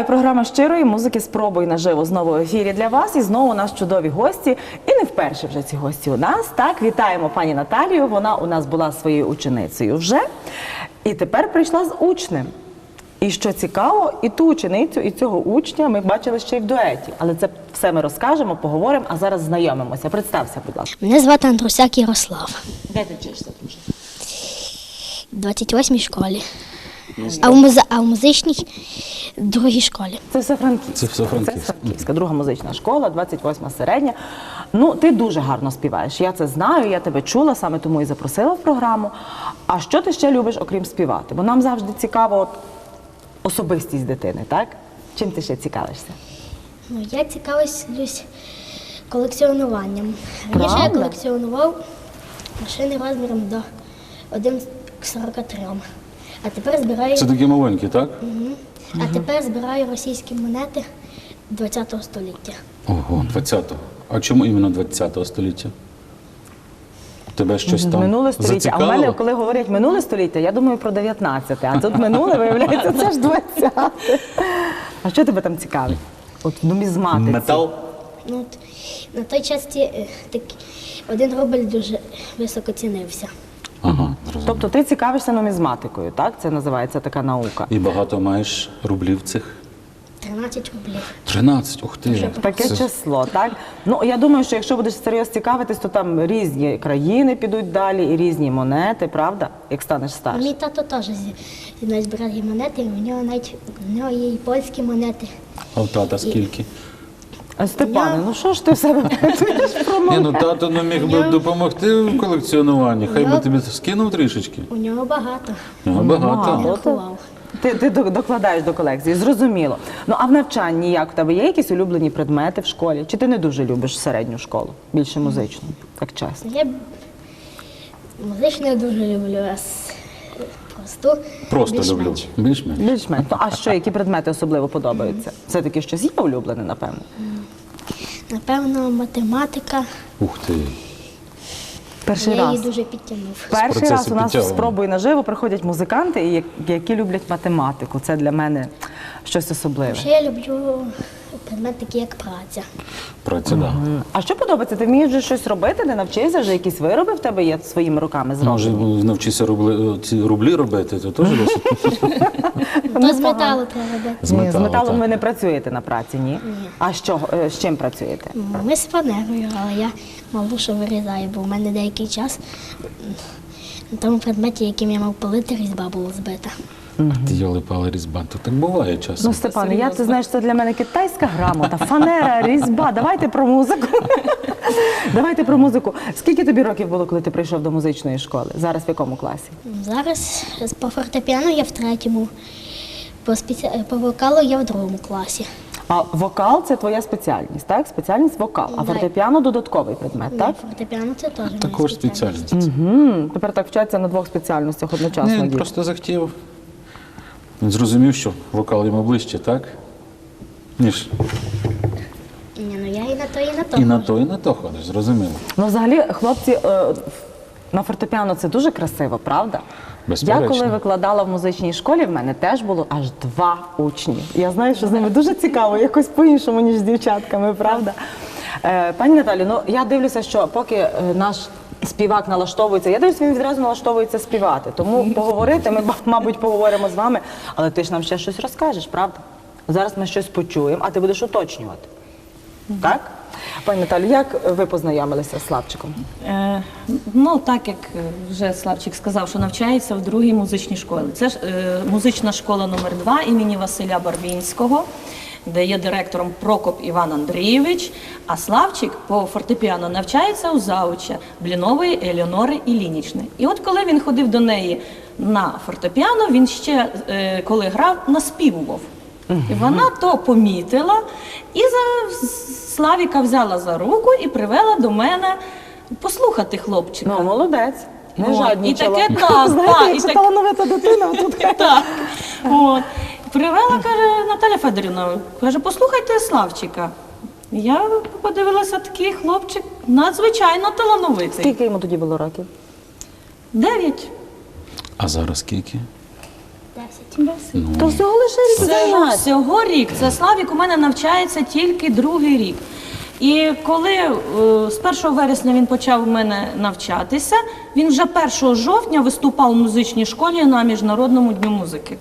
Вітаю, програма щирої музики Спробуй наживо знову в ефірі для вас. І знову у нас чудові гості. І не вперше вже ці гості у нас. Так, вітаємо пані Наталію. Вона у нас була своєю ученицею вже. І тепер прийшла з учнем. І що цікаво, і ту ученицю, і цього учня ми бачили ще й в дуеті. Але це все ми розкажемо, поговоримо, а зараз знайомимося. Представся, будь ласка. Мене звати Андрусяк Ярослав, Де ти вчишся, в 28-й школі, а в, музи... а в музичній другій школі. Це все Франківськ. Це все. Це Франківська, друга музична школа, 28 середня. Ну, ти дуже гарно співаєш. Я це знаю, я тебе чула, саме тому і запросила в програму. А що ти ще любиш, окрім співати? Бо нам завжди цікаво от, особистість дитини, так? Чим ти ще цікавишся? Ну, я цікавлюсь колекціонуванням. Раніше я колекціонував машини розміром до 1,43. А тепер збираю, Це такі маленькі, так? а тепер збираю російські монети 20 століття. Ого, 20-го. А чому іменно 20-го століття? Тебе щось там минуле століття. зацікавило? А в мене, коли говорять минуле століття, я думаю про 19. А тут минуле, виявляється, це ж 20. А що тебе там цікавить? От в нумізматиці. Метал? Ну, от, на той час ті, е, так, один рубль дуже високо цінився. Ага. Тобто ти цікавишся нумізматикою, так? Це називається така наука. І багато маєш рублів цих? 13 рублів. 13, ух ти. Таке Це- число, так? Ну я думаю, що якщо будеш серйозно цікавитись, то там різні країни підуть далі і різні монети, правда? Як станеш. Мій тато теж зі, мною збирає монети, і у нього навіть у нього є і польські монети. А в тата скільки? А, Степане, ну що ж ти в себе питаєш про Ні, ну тато не міг би допомогти в колекціонуванні. Хай би тобі скинув трішечки. У нього багато. Ага, багато. Мало. Рахував. Ти, ти до- докладаєш до колекції, зрозуміло. Ну а в навчанні як у тебе є якісь улюблені предмети в школі? Чи ти не дуже любиш середню школу, більше музичну, так чесно? Я б- музичну я дуже люблю, а с- просту Просто люблю. Більш-менш. Більш-менш. Ну, а що, які предмети особливо подобаються? Все-таки щось є улюблене, напевно. Напевно, математика. Ух ти. Перший я раз. її дуже підтягнув. Перший процесу раз у нас в підтягування. спробуй наживо приходять музиканти, і які люблять математику. Це для мене щось особливе. Ще я люблю предмет такий, як праця. Праця, да. А що подобається? Ти вмієш вже щось робити? Не навчився вже якісь вироби в тебе є своїми руками Може, зроблені? навчися рубли, ці рублі робити, то теж досить. То з металу треба робити. З Ні, з металу, металом так. ви не працюєте на праці, ні? А що, е, з чим працюєте? Ми з фанерою, але я малушу вирізаю, бо в мене деякий час на тому предметі, яким я мав полити, різьба була збита. А ти йоли пали різьба. То так буває Ну. Степане, я ти знаєш, це для мене китайська грамота, фанера, різьба. Давайте про музику. Давайте про музику. Скільки тобі років було, коли ти прийшов до музичної школи? Зараз в якому класі? Зараз по фортепіано я в третьому, по, спеці... по вокалу я в другому класі. А вокал це твоя спеціальність, так? Спеціальність вокал. А фортепіано додатковий предмет, так? Фортепіано це теж Також спеціальність. спеціальність. Угу. Тепер так вчаться на двох спеціальностях одночасно. Ні, просто захотів. Він зрозумів, що вокал йому ближче, так? Ніж Ні, ну я і на то, і на то. і на то, і на то ходиш, зрозуміло. Ну, взагалі, хлопці, е, на фортепіано це дуже красиво, правда? Безперечно. Я коли викладала в музичній школі, в мене теж було аж два учні. Я знаю, що з ними дуже цікаво, якось по-іншому, ніж з дівчатками, правда? Е, пані Наталі, ну я дивлюся, що поки е, наш співак налаштовується, я дивлюся, він відразу налаштовується співати. Тому поговорити ми, мабуть, поговоримо з вами, але ти ж нам ще щось розкажеш, правда? Зараз ми щось почуємо, а ти будеш уточнювати. Так? Пані Наталі, як ви познайомилися з Славчиком? Е, ну, так як вже Славчик сказав, що навчається в другій музичній школі. Це ж е, музична школа номер 2 імені Василя Барвінського, де є директором Прокоп Іван Андрійович. А Славчик по фортепіано навчається у зауча Блінової Елеонори Ілінічни. І от коли він ходив до неї на фортепіано, він ще е, коли грав, наспівував. І вона то помітила і за Славіка взяла за руку і привела до мене послухати хлопчика. Ну, молодець. Не жаднічала. і таке так, Знаєте, так, і це так- талановита дитина, а тут Так. От. Привела, каже, Наталя Федорівна, каже, послухайте Славчика. Я подивилася, такий хлопчик надзвичайно талановитий. Скільки йому тоді було років? Дев'ять. А зараз скільки? 10. То всього лише рік Це всього рік. Це Славік у мене навчається тільки другий рік. І коли е, з 1 вересня він почав у мене навчатися, він вже 1 жовтня виступав у музичній школі на Міжнародному дню музики.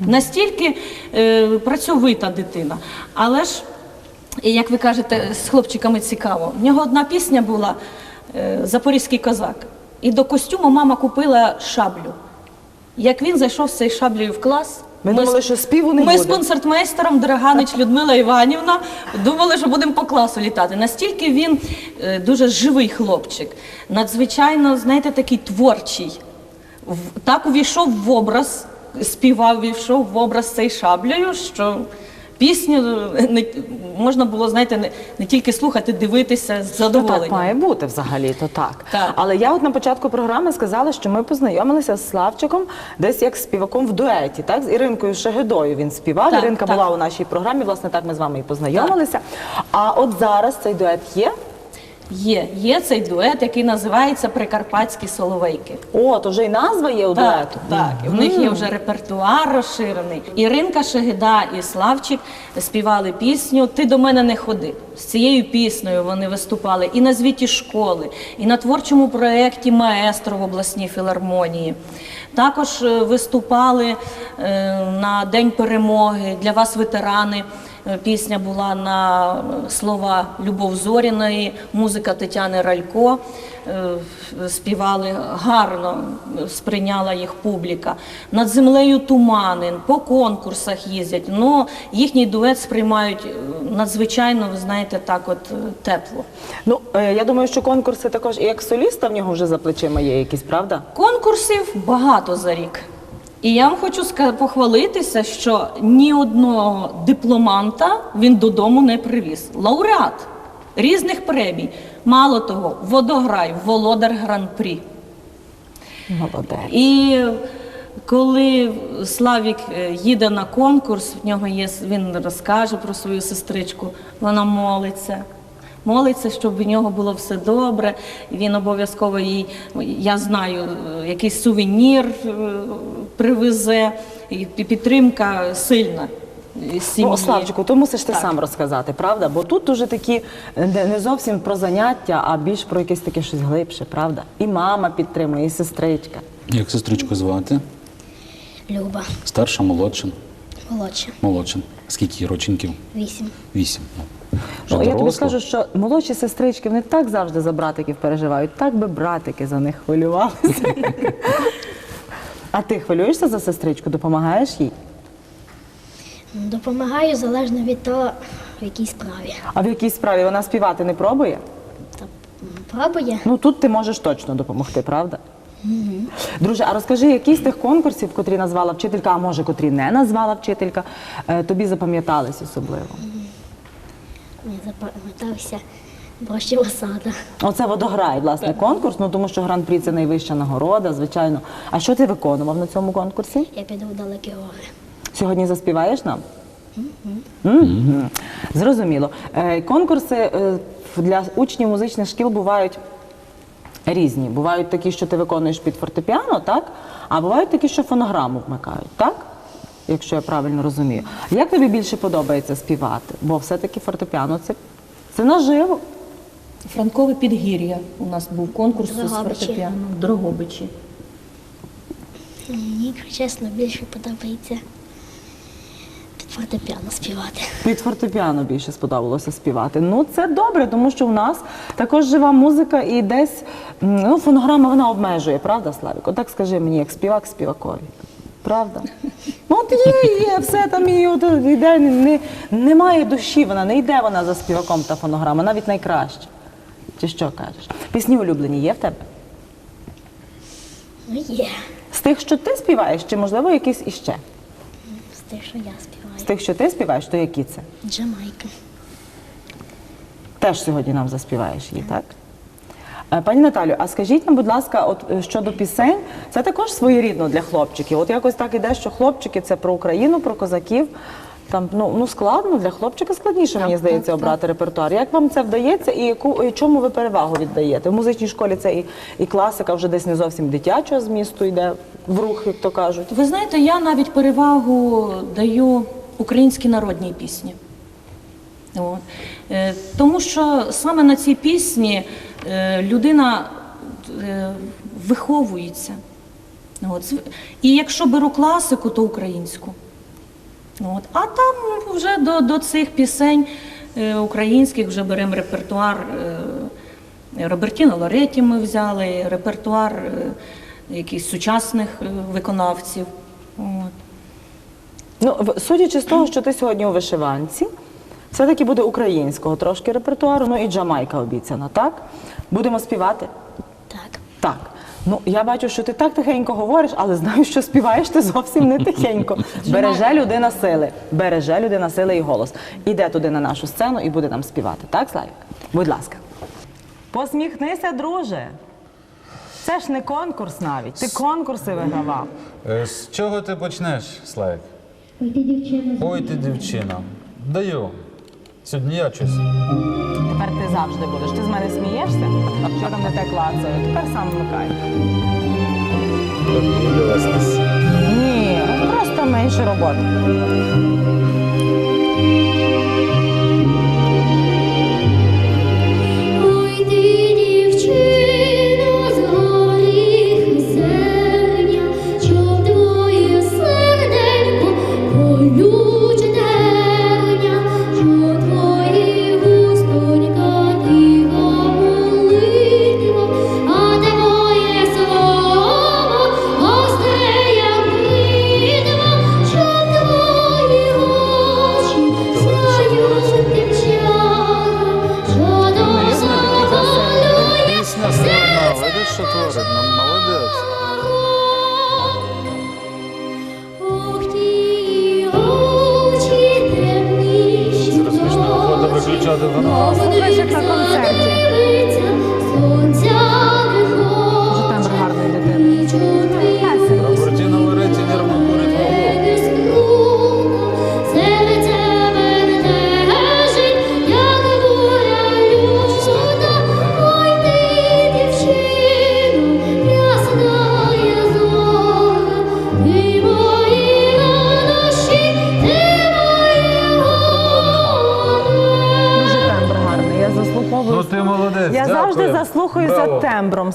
Настільки е, працьовита дитина. Але ж, як ви кажете, з хлопчиками цікаво. В нього одна пісня була е, Запорізький козак. І до костюму мама купила шаблю. Як він зайшов з цією шаблею в клас, Ми з- думали, що співу не ми з концертмейстером Драганич Людмила Іванівна думали, що будемо по класу літати. Настільки він е, дуже живий хлопчик, надзвичайно, знаєте, такий творчий. В- Так увійшов в образ, співав, увійшов в образ цією шаблею, що пісню е, не, можна було, знаєте, не, не тільки слухати, дивитися з задоволенням. так має бути взагалі, то так. Так. Але я от на початку програми сказала, що ми познайомилися з Славчиком десь як співаком в дуеті, так? З Іринкою Шегедою він співав. Так, Іринка так. була у нашій програмі, власне, так ми з вами і познайомилися. А от зараз цей дует є. Є, є цей дует, який називається Прикарпатські соловейки. О, то вже й назва є у Так, дуету. так. І в них є вже репертуар розширений. Іринка Шегида і Славчик співали пісню Ти до мене не ходи. З цією піснею вони виступали і на звіті школи, і на творчому проєкті Маестро в обласній філармонії. Також е, виступали е, на День перемоги для вас, ветерани. Е, Пісня була на е, слова Любов Зоріної, музика Тетяни Ралько. Е, Співали гарно, сприйняла їх публіка. Над землею тумани, по конкурсах їздять. Ну, їхній дует сприймають надзвичайно, ви знаєте, так от тепло. Ну, я думаю, що конкурси також і як соліста в нього вже за плечима є якісь, правда? Конкурсів багато за рік. І я вам хочу похвалитися, що ні одного дипломанта він додому не привіз. Лауреат різних премій. Мало того, водограй, володар гран-прі. Молодець. І коли Славік е, їде на конкурс, в нього є він розкаже про свою сестричку, вона молиться. Молиться, щоб в нього було все добре. Він обов'язково їй, я знаю, е, якийсь сувенір е, привезе. І підтримка сильна. Ну, Славчику, то мусиш ти Так. сам розказати, правда? Бо тут уже такі е, не не зовсім про заняття, а більш про якесь таке щось глибше, правда? І мама підтримує, і сестричка. Як сестричку звати? Люба. Старша, молодша? Молодша. Молодша. Скільки їй роченьків? Вісім. Вісім. Ну, Ну, я тобі скажу, що молодші сестрички вони так завжди за братиків переживають, так би братики за них хвилювалися. А ти хвилюєшся за сестричку, допомагаєш їй? Допомагаю залежно від того, в якій справі. А в якій справі вона співати не пробує? Та пробує. Ну тут ти можеш точно допомогти, правда? Друже, а розкажи, які з тих конкурсів, котрі назвала вчителька, а може, котрі не назвала вчителька, е, тобі запам'ятались особливо? Мені запам'ятався сада. Оце водограй, власне, конкурс, ну тому що гран-прі це найвища нагорода, звичайно. А що ти виконував на цьому конкурсі? Я піду в далекі гори. Сьогодні заспіваєш нам? Мгм. Зрозуміло. Е, Конкурси е, для учнів музичних шкіл бувають різні. Бувають такі, що ти виконуєш під фортепіано, так? А бувають такі, що фонограму вмикають, так? Якщо я правильно розумію. Як тобі більше подобається співати? Бо все-таки фортепіано це, це наживо. Франкове підгір'я. У нас був конкурс з Дрогобичі. фортепіано в Дрогобичі. Мені, якщо чесно, більше подобається фортепіано співати. Під фортепіано більше сподобалося співати. Ну це добре, тому що в нас також жива музика і десь ну, фонограма вона обмежує, правда, Славік? Отак скажи мені, як співак співакові. Правда? Ну от є, є, все там і от йде, не, немає душі, вона не йде вона за співаком та фонограма, навіть найкраще. Чи що кажеш? Пісні улюблені є в тебе? Ну, є. З тих, що ти співаєш, чи можливо якісь іще? З тих, що я З співаю. тих, що ти співаєш, то які це? Джамайка. Теж сьогодні нам заспіваєш її, так? Е, Пані Наталю, а скажіть нам, будь ласка, от е, щодо пісень, це також своєрідно для хлопчиків. От якось так іде, що хлопчики це про Україну, про козаків. Там ну, ну складно для хлопчика складніше, мені здається, обрати репертуар. Як вам це вдається і яку і чому ви перевагу віддаєте? В музичній школі це і, і класика вже десь не зовсім дитячого змісту йде в рух, як то кажуть. Ви знаєте, я навіть перевагу даю українській народній пісні. От. Е, Тому що саме на цій пісні е, людина е, виховується. От. І якщо беру класику, то українську. От. А там вже до, до цих пісень е, українських вже беремо репертуар. Е, Робертіно Лореті ми взяли, репертуар е, якихось сучасних е, виконавців. От. Ну, судячи з того, що ти сьогодні у вишиванці, все-таки буде українського трошки репертуару, ну і Джамайка обіцяна, так? Будемо співати? Так. Так. Ну, я бачу, що ти так тихенько говориш, але знаю, що співаєш ти зовсім не тихенько. Береже людина сили, береже людина сили і голос. Іде туди на нашу сцену і буде нам співати. Так, Славік? Будь ласка. Посміхнися, друже. Це ж не конкурс навіть. Ти конкурси вигравав. Е, З чого ти почнеш, Славік? Ой, ти дівчина. Ой, ти дівчина. Даю. Сьогодні я щось. Тепер ти завжди будеш. Ти з мене смієшся? Що там не те клацає? Тепер сам вмикай. Ні, просто менше роботи. Ой, ти дівчино,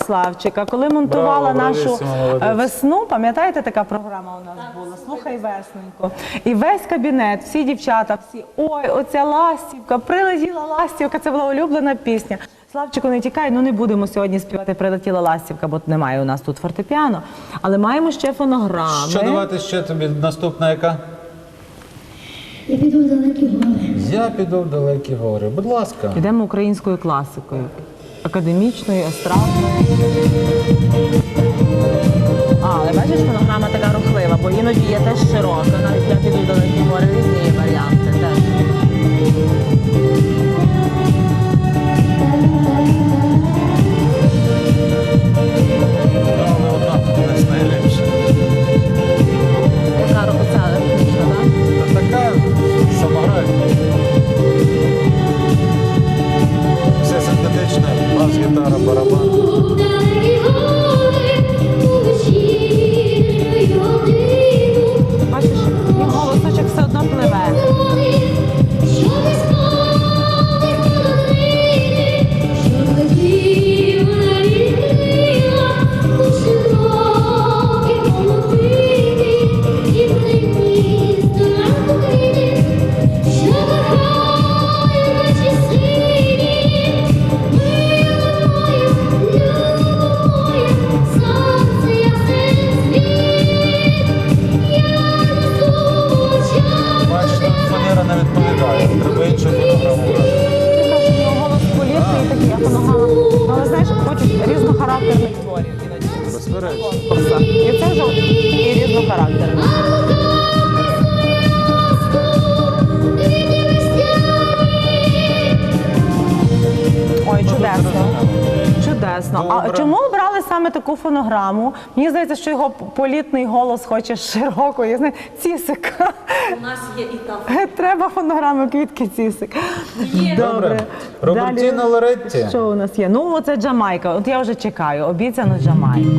Славчика. Коли монтувала Браво, нашу бравіссимо, молодець. е, весну, пам'ятаєте, така програма у нас була? Слухай весненько. І весь кабінет, всі дівчата, всі ой, оця ластівка, прилетіла ластівка. Це була улюблена пісня. Славчику, не тікай, ну не будемо сьогодні співати Прилетіла ластівка, бо немає у нас тут фортепіано. Але маємо ще фонограми. Що давати ще тобі наступна яка? Я піду в далекі гори. Я піду в далекі гори. Будь ласка. Йдемо українською класикою, академічною, естрадної. А, але бачиш, фонограма така рухлива, бо іноді є теж широка. Навіть я піду до різні варіанти теж. ತೀರ್ಥಾರಂಭರಮ್ಮ і. Ой, чудесно. Чудесно. А Добре. чому обрали саме таку фонограму. Мені здається, що його політний голос хоче широкої, знає, цісика. У нас є і там. Треба фонограму квітки цісик. Добре. Робертіно Далі. Лоретті. Що у нас є? Ну, оце Джамайка. От я вже чекаю. Обіцяну Джамайку.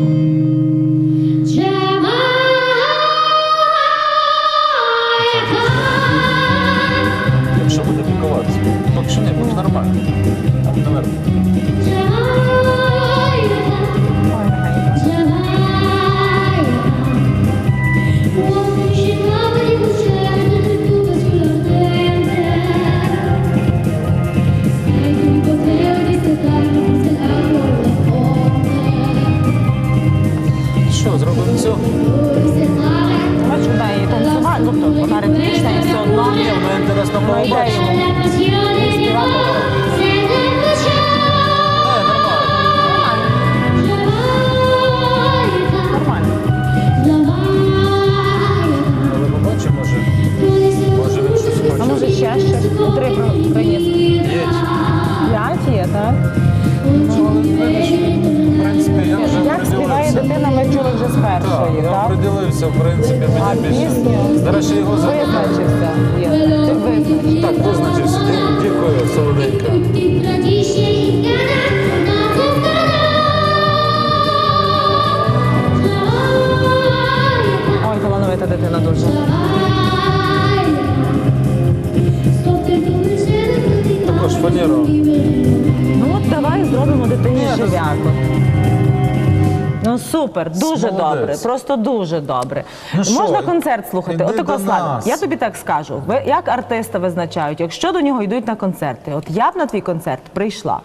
Супер, дуже Молодець. добре, просто дуже добре. Ну що, Можна концерт слухати? іди Отако, до Славі, нас. я тобі так скажу. Ви як артиста визначають, якщо до нього йдуть на концерти, от я б на твій концерт прийшла.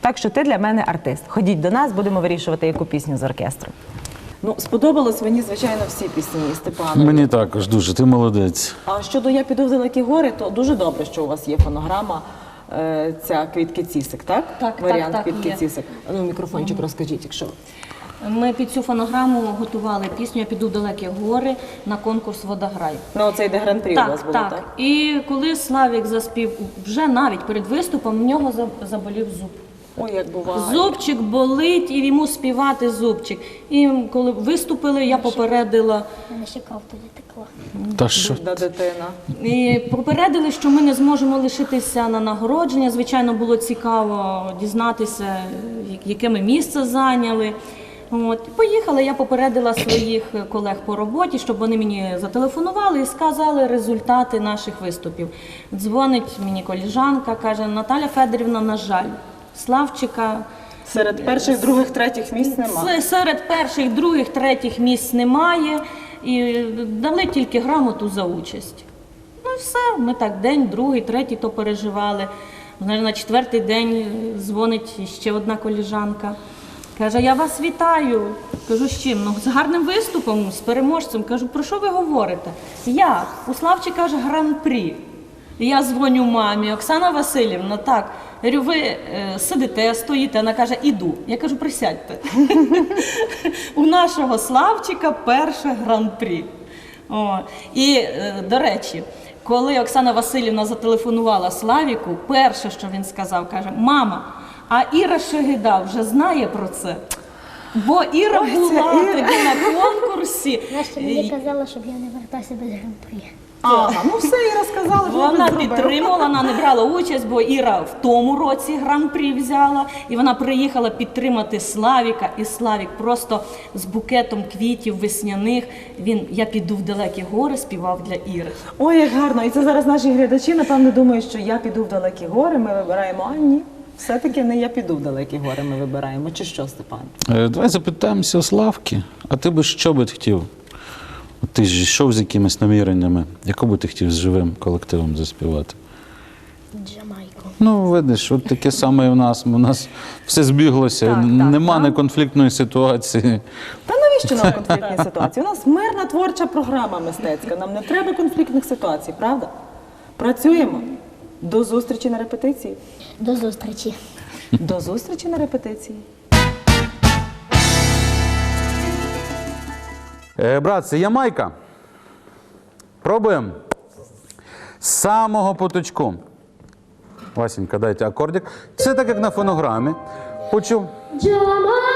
Так що ти для мене артист. Ходіть до нас, будемо вирішувати, яку пісню з оркестру. Ну, сподобались мені, звичайно, всі пісні Степана. Мені також дуже, ти молодець. А щодо я піду в далекі гори, то дуже добре, що у вас є фонограма. е, Ця квітки цісик, так? Так, так, Варіант так, квітки є. цісик. Ну, мікрофончик розкажіть, якщо. Ми під цю фонограму готували пісню Я піду в далекі гори на конкурс Водограй. Ну, оце йде гран-прі у вас Так, було, так. так? І коли Славік заспів, вже навіть перед виступом в нього заболів зуб. Ой, як буває. Зубчик болить, і йому співати зубчик. І коли виступили, я попередила ще кров тоді текла. Та що? Бідна дитина. І попередили, що ми не зможемо лишитися на нагородження. Звичайно, було цікаво дізнатися, яке ми місце зайняли. От поїхала. Я попередила своїх колег по роботі, щоб вони мені зателефонували і сказали результати наших виступів. Дзвонить мені коліжанка, каже: Наталя Федорівна, на жаль, Славчика. Серед перших, других, третіх місць нема. С- Серед перших, других, третіх місць немає. І дали тільки грамоту за участь. Ну і все, ми так день, другий, третій то переживали. На четвертий день е, дзвонить ще одна коліжанка. Каже, я вас вітаю. Кажу, з чим? Ну, з гарним виступом, з переможцем. Кажу, про що ви говорите? Як? У Славчика ж гран-прі. Я дзвоню мамі, Оксана Васильівна, так. Я говорю, ви е, сидите, стоїте, вона каже, іду. Я кажу, присядьте. У нашого Славчика перше гран-прі. І, е, до речі, коли Оксана Васильівна зателефонувала Славіку, перше, що він сказав, каже: Мама, а Іра Шегида вже знає про це. Бо Іра Ой, була Іра. тоді на конкурсі. Нащо мені казала, щоб я не вертався без гран-прі? Ага, ну все, і розказала, що Вона підтримувала, вона не брала участь, бо Іра в тому році гран-прі взяла, і вона приїхала підтримати Славіка. І Славік просто з букетом квітів весняних. Він я піду в далекі гори, співав для Іри. Ой, як гарно. І це зараз наші глядачі, напевно, думають, що я піду в далекі гори, ми вибираємо. А ні, все-таки не я піду в далекі гори, ми вибираємо. Чи що, Степан? Е, Давай запитаємося у Славки. А ти би що би хотів? От Ти ж йшов з якимись наміреннями. Яку би ти хотів з живим колективом заспівати? Джамайку. Ну, видиш, от таке саме і в нас. У нас все збіглося, Так, так, нема так. неконфліктної ситуації. Та навіщо нам конфліктні ситуації? У нас мирна творча програма мистецька. Нам не треба конфліктних ситуацій, правда? Працюємо. До зустрічі на репетиції. До зустрічі. До зустрічі на репетиції. Е, брат, це Ямайка. Пробуємо. З самого поточку. Васенька, дайте акордик. Це так, як на фонограмі. Почув. Джамайка,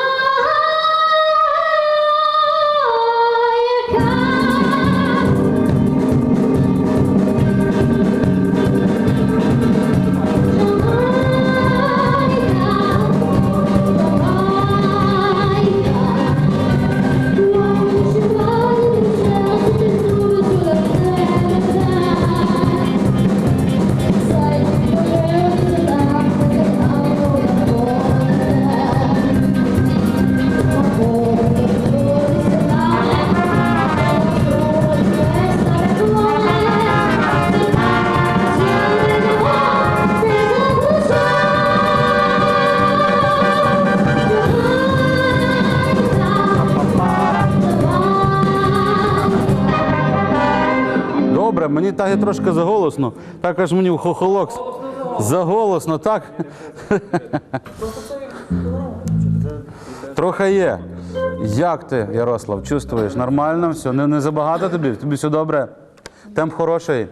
так і трошки заголосно, так аж мені в хохолок. Заголосно, так? Трохи є. Як ти, Ярослав, чувствуєш? Нормально все? Не, не забагато тобі? Тобі все добре? Темп хороший.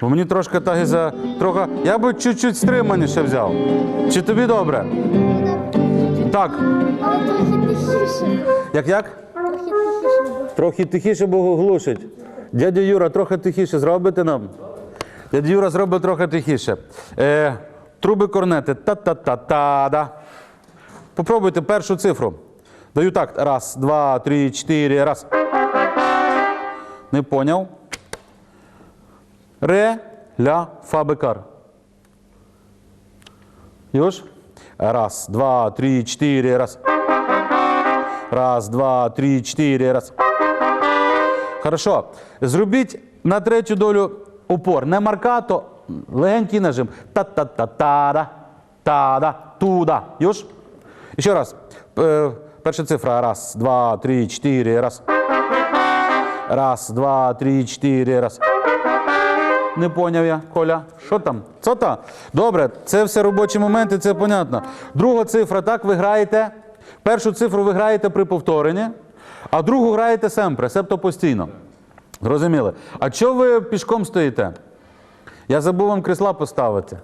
Бо мені трошки так і за. Трохи. Я би чуть-чуть стриманіше взяв. Чи тобі добре? Так. Але трохи тихіше. Як як? Трохи тихіше. Трохи тихіше, бо глушить. Дядя Юра, трохи тихіше зробите нам. Дядя Юра зробить трохи тихіше. Е, труби корнети. Та-та-та-та-да. Попробуйте першу цифру. Даю так. Раз, два, три, чотири. Раз. Не поняв. Ре, ля, фа, бекар. Юж? Раз, два, три, чотири. Раз. Раз, два, три, чотири. Раз. Хорошо. Зробіть на третю долю упор. Не маркато, легенький нажим. Та-та-та-та-да. Та-да. Туда. Юж? Ще раз. Е, Перша цифра. Раз, два, три, чотири. Раз. Раз, два, три, чотири. Раз. Не поняв я, Коля. Що там? Що там? Добре, це все робочі моменти, це понятно. Друга цифра, так, ви граєте. Першу цифру ви граєте при повторенні, а другу граєте семпре, себто постійно. Зрозуміли. А чого ви пішком стоїте? Я забув вам крісла поставити.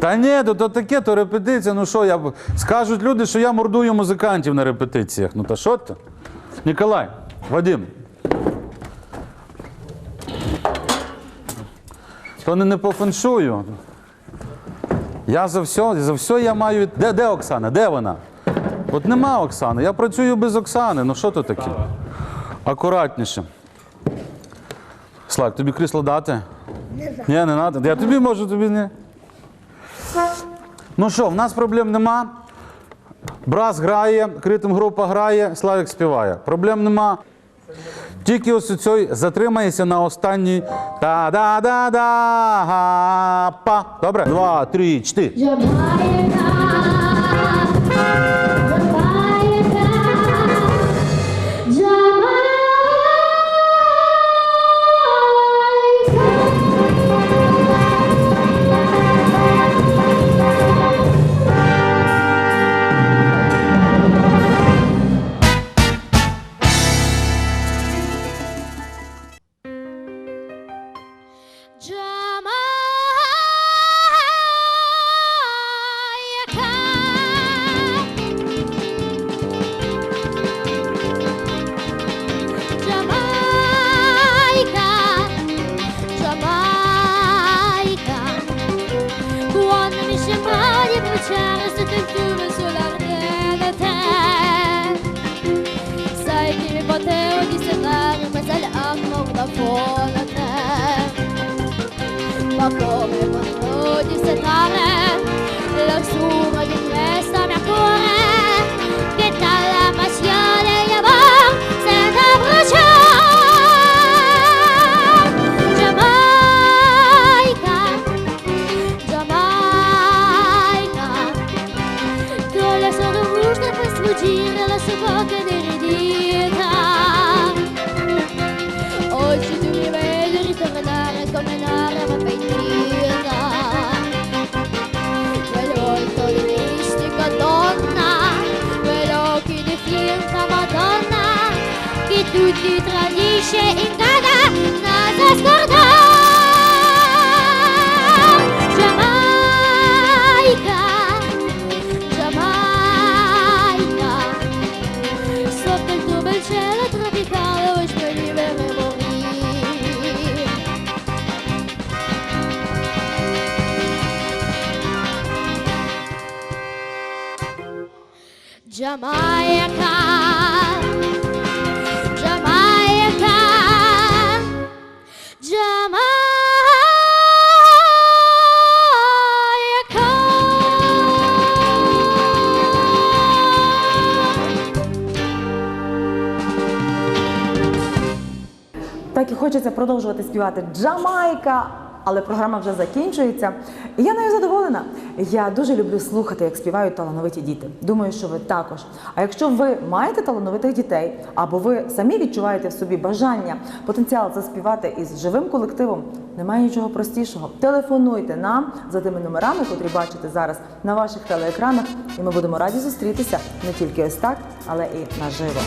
Та ні, то, то таке, то репетиція. Ну що, я... скажуть люди, що я мордую музикантів на репетиціях. Ну та що ти? Ніколай, Вадим. То не, не по. Я за все, за все я маю. Де, де Оксана? Де вона? От нема Оксани. Я працюю без Оксани. Ну що то таке? Акуратніше. Слайк, тобі крісло дати? Не Ні, не треба. Я тобі можу, тобі не. Ну що, в нас проблем нема. Брас грає, критим група грає, Славік співає. Проблем нема. Тільки ось цей затримається на останній та-да-да-да. Па. Добре? Два, три, чотири. Jamaica, Oh. Che tutti tradisce in casa, nada scordare. Jamaica, Jamaica, sotto il tuo bel cielo tropicale vuoi sparire e morire. Jamaica, хочеться продовжувати співати Джамайка. але програма вже закінчується. І я нею задоволена. Я дуже люблю слухати, як співають талановиті діти. Думаю, що ви також. А якщо ви маєте талановитих дітей, або ви самі відчуваєте в собі бажання, потенціал заспівати із живим колективом, немає нічого простішого. Телефонуйте нам за тими номерами, котрі бачите зараз на ваших телеекранах, і ми будемо раді зустрітися не тільки ось так, але і наживо.